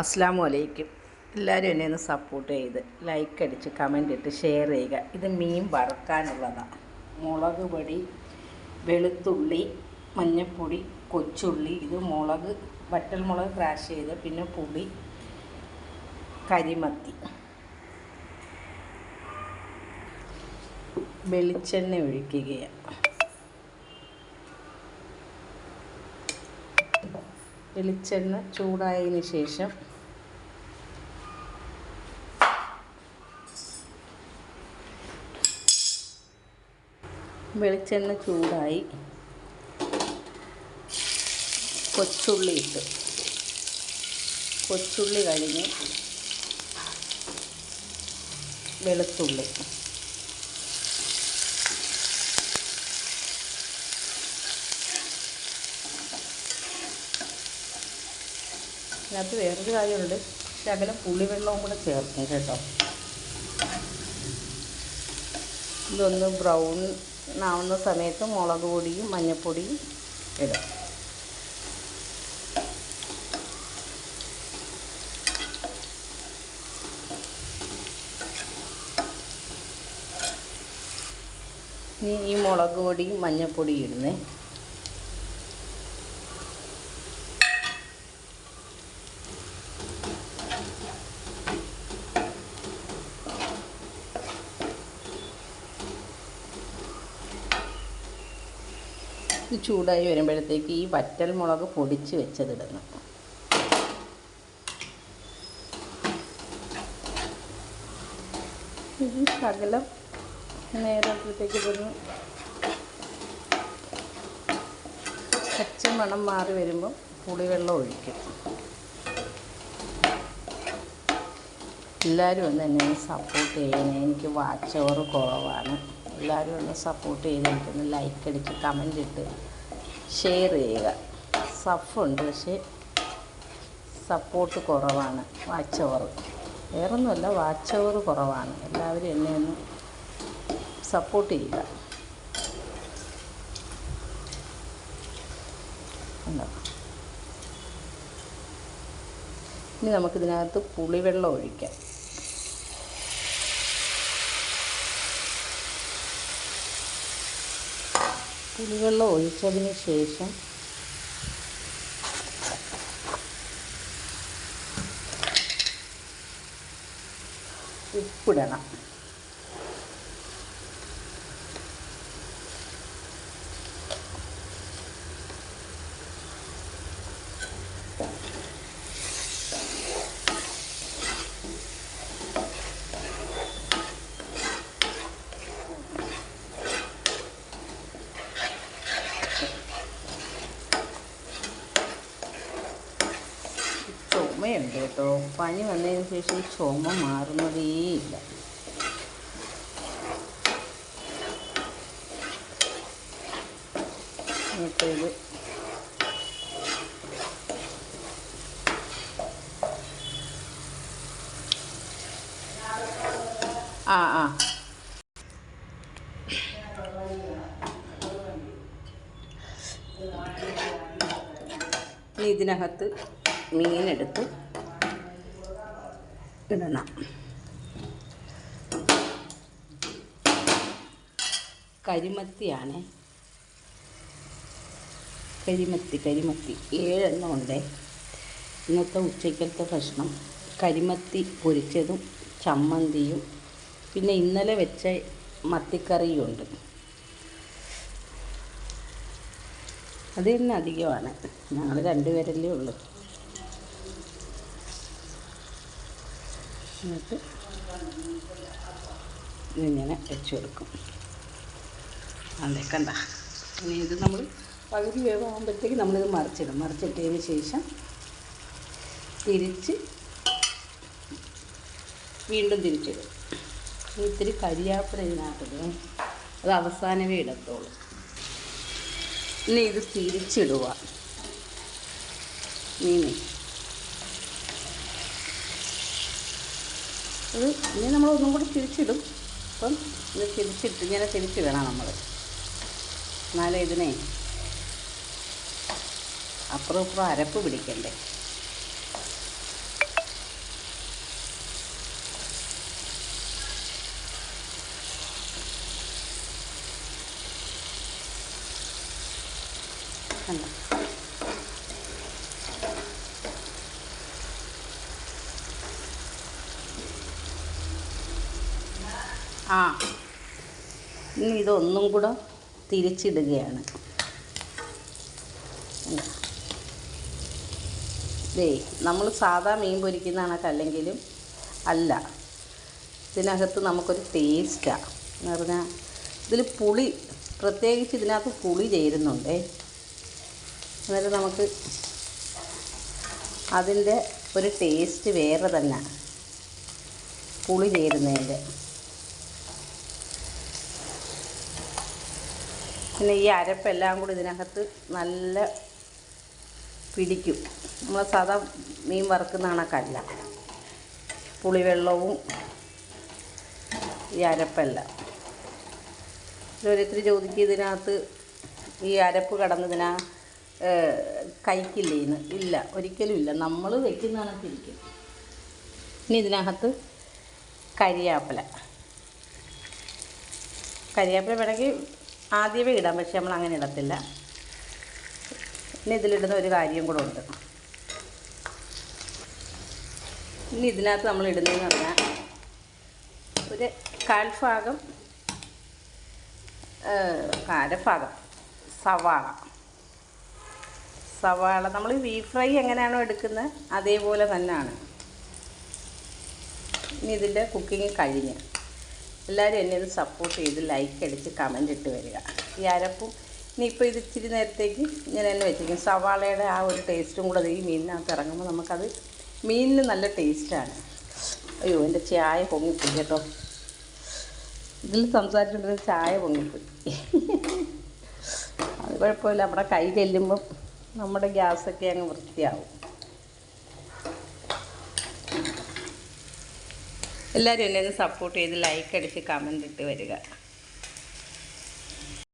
അസ്സാം വലൈക്കും എല്ലാവരും എന്നെ ഒന്ന് സപ്പോർട്ട് ചെയ്ത് ലൈക്ക് അടിച്ച് കമന്റ് ഇട്ട് ഷെയർ ചെയ്യുക. ഇത് മീൻ വറുക്കാനുള്ളതാണ് മുളക് പൊടി വെളുത്തുള്ളി മഞ്ഞൾപ്പൊടി കൊച്ചുള്ളി ഇത് മുളക് വറ്റൽ മുളക് ക്രാഷ് ചെയ്ത് പിന്നെ പുളി കരിമത്തി. വെളിച്ചെണ്ണ ഒഴിക്കുകയാണ്. വെളിച്ചെണ്ണ ചൂടായതിന് ശേഷം വെളിച്ചെണ്ണ ചൂടായി കൊച്ചുള്ളി ഇട്ട്. കൊച്ചുള്ളി കഴിഞ്ഞ് വെളുത്തുള്ളി. ഇതിനകത്ത് വേറൊരു കാര്യമുണ്ട്. ശകലം പുളിവെള്ളവും കൂടെ ചേർക്കും കേട്ടോ. ഇതൊന്ന് ബ്രൗൺ ആവുന്ന സമയത്ത് മുളക് പൊടിയും മഞ്ഞൾപ്പൊടിയും ഇടും. ഇനി ഈ മുളക് പൊടിയും മഞ്ഞൾപ്പൊടിയും ഇടുന്നേ. ഇത് ചൂടായി വരുമ്പോഴത്തേക്ക് ഈ വറ്റൽ മുളക് പൊടിച്ച് വെച്ചതിടുന്നു. ഇത് ശകലം നേരത്തേക്ക് ഇതൊന്ന് പച്ച മണം മാറി വരുമ്പോൾ പുളിവെള്ളം ഒഴിക്കും. എല്ലാവരും ഒന്ന് എന്നെ സപ്പോർട്ട് ചെയ്യണേ. എനിക്ക് വാച്ചവർ കുറവാണ്. എല്ലാവരും ഒന്ന് സപ്പോർട്ട് ചെയ്ത് എനിക്കൊന്ന് ലൈക്ക് അടിച്ച് കമന്റ് ഇട്ട് ഷെയർ ചെയ്യുക. സഫുണ്ട് പക്ഷേ സപ്പോർട്ട് കുറവാണ്. വാച്ച് ഓവർ വേറൊന്നുമല്ല വാച്ച് ഓവർ കുറവാണ്. എല്ലാവരും എന്നെ ഒന്ന് സപ്പോർട്ട് ചെയ്യുക. ഇനി നമുക്കിതിനകത്ത് പുളിവെള്ളം ഒഴിക്കാം. പുളിവെള്ളം ഒഴിച്ചതിന് ശേഷം ഉപ്പിടണം. ചുമയുണ്ട് കേട്ടോ. പനി വന്നതിന് ശേഷം ചുമ എന്നിട്ട് ഇത് ആ ഇതിനകത്ത് മീനെടുത്ത് ഇടണം. കരിമത്തിയാണ്. കരിമത്തി കരിമത്തി. ഏഴെണ്ണം ഉണ്ട്. ഇന്നത്തെ ഉച്ചയ്ക്കത്തെ ഭക്ഷണം. കരിമത്തി പൊരിച്ചതും ചമ്മന്തിയും. പിന്നെ ഇന്നലെ വെച്ച മത്തിക്കറിയും ഉണ്ട്. അത് തന്നെ അധികമാണ്. ഞങ്ങൾ രണ്ടുപേരല്ലേ ഉള്ളൂ. എന്നിട്ട് ഇതിങ്ങനെ വെച്ച് കൊടുക്കും. അതെ കണ്ട. ഇനി ഇത് നമ്മൾ പകുതി വേവാകുമ്പോഴത്തേക്ക് നമ്മളിത് മറിച്ചിടും. മറിച്ചിട്ടതിന് ശേഷം തിരിച്ച് വീണ്ടും തിരിച്ചിടും. ഇനി ഇത്തിരി കരിയാപ്പില ഇതിനകത്തിടും. അത് അവസാനമേ ഇടത്തുള്ളൂ. ഇനി ഇത് തിരിച്ചിടുക. മീനെ അത് ഇനി നമ്മൾ ഒന്നും കൂടി തിരിച്ചിടും. അപ്പം ഇത് തിരിച്ചിട്ട് ഇങ്ങനെ തിരിച്ചിടണം നമ്മൾ. എന്നാലേ ഇതിനെ അപ്പുറം ഇപ്പുറം അരപ്പ് പിടിക്കണ്ടേ. കണ്ടോ? ആ. ഇനി ഇതൊന്നും കൂടെ തിരിച്ചിടുകയാണ്? ദേ നമ്മൾ സാധാ മീൻ പൊരിക്കുന്ന കണക്കല്ലെങ്കിലും അല്ല. ഇതിനകത്ത് നമുക്കൊരു ടേസ്റ്റാണ് എന്ന് പറഞ്ഞാൽ ഇതിൽ പുളി പ്രത്യേകിച്ച് ഇതിനകത്ത് പുളി ചേരുന്നുണ്ടേ. അന്നേരം നമുക്ക് അതിന്റെ ഒരു ടേസ്റ്റ് വേറെ തന്നെ. പുളി ചേരുന്നതിന്റെ. പിന്നെ ഈ അരപ്പെല്ലാം കൂടി ഇതിനകത്ത് നല്ല പിടിക്കും. നമ്മൾ സാധാ മീൻ വറുക്കുന്ന കണക്കല്ല. പുളിവെള്ളവും ഈ അരപ്പെല്ലാം. ഓരോരുത്തർ ചോദിക്കും ഇതിനകത്ത് ഈ അരപ്പ് കടന്നതിനാ കഴിക്കില്ലേന്ന് ഇല്ല ഒരിക്കലും ഇല്ല. നമ്മൾ വെക്കുന്ന കണക്കിരിക്കും. ഇനി ഇതിനകത്ത് കരിയാപ്പില. കരിയാപ്പില വേണമെങ്കിൽ ആദ്യമേ ഇടാം പക്ഷെ നമ്മൾ അങ്ങനെ ഇടത്തില്ല. ഇനി ഇതിലിടുന്ന ഒരു കാര്യം കൂടെ ഉണ്ട്. ഇനി ഇതിനകത്ത് നമ്മൾ ഇടുന്നതെന്ന് പറഞ്ഞാൽ ഒരു കാൽഭാഗം കാരഭാഗം സവാള. സവാള നമ്മൾ വീ ഫ്രൈ എങ്ങനെയാണോ എടുക്കുന്നത് അതേപോലെ തന്നെയാണ്. ഇനി ഇതിന്റെ കുക്കിംഗ് കഴിഞ്ഞ്. എല്ലാവരും എന്നെ ഒന്ന് സപ്പോർട്ട് ചെയ്ത് ലൈക്ക് അടിച്ച് കമന്റ് ഇട്ട് വരിക. ഈ അരപ്പും ഇനിയിപ്പോൾ ഇത് ഇച്ചിരി നേരത്തേക്ക് ഞാൻ തന്നെ വെച്ചിരിക്കും സവാളയുടെ ആ ഒരു ടേസ്റ്റും കൂടെ ഈ മീനിനകത്ത് ഇറങ്ങുമ്പോൾ നമുക്കത് മീനിന് നല്ല ടേസ്റ്റാണ് അയ്യോ എന്റെ ചായ പൊങ്ങിപ്പോയി കേട്ടോ. ഇതിൽ സംസാരിച്ചുകൊണ്ടിരുന്ന ചായ പൊങ്ങിപ്പോയി. അത് കുഴപ്പമില്ല. നമ്മുടെ കൈ ചെല്ലുമ്പം നമ്മുടെ ഗ്യാസൊക്കെ അങ്ങ് വൃത്തിയാവും. എല്ലാവരും എന്നെ ഒന്ന് സപ്പോർട്ട് ചെയ്ത് ലൈക്ക് അടിച്ച് കമന്റ് ഇട്ട് വരിക.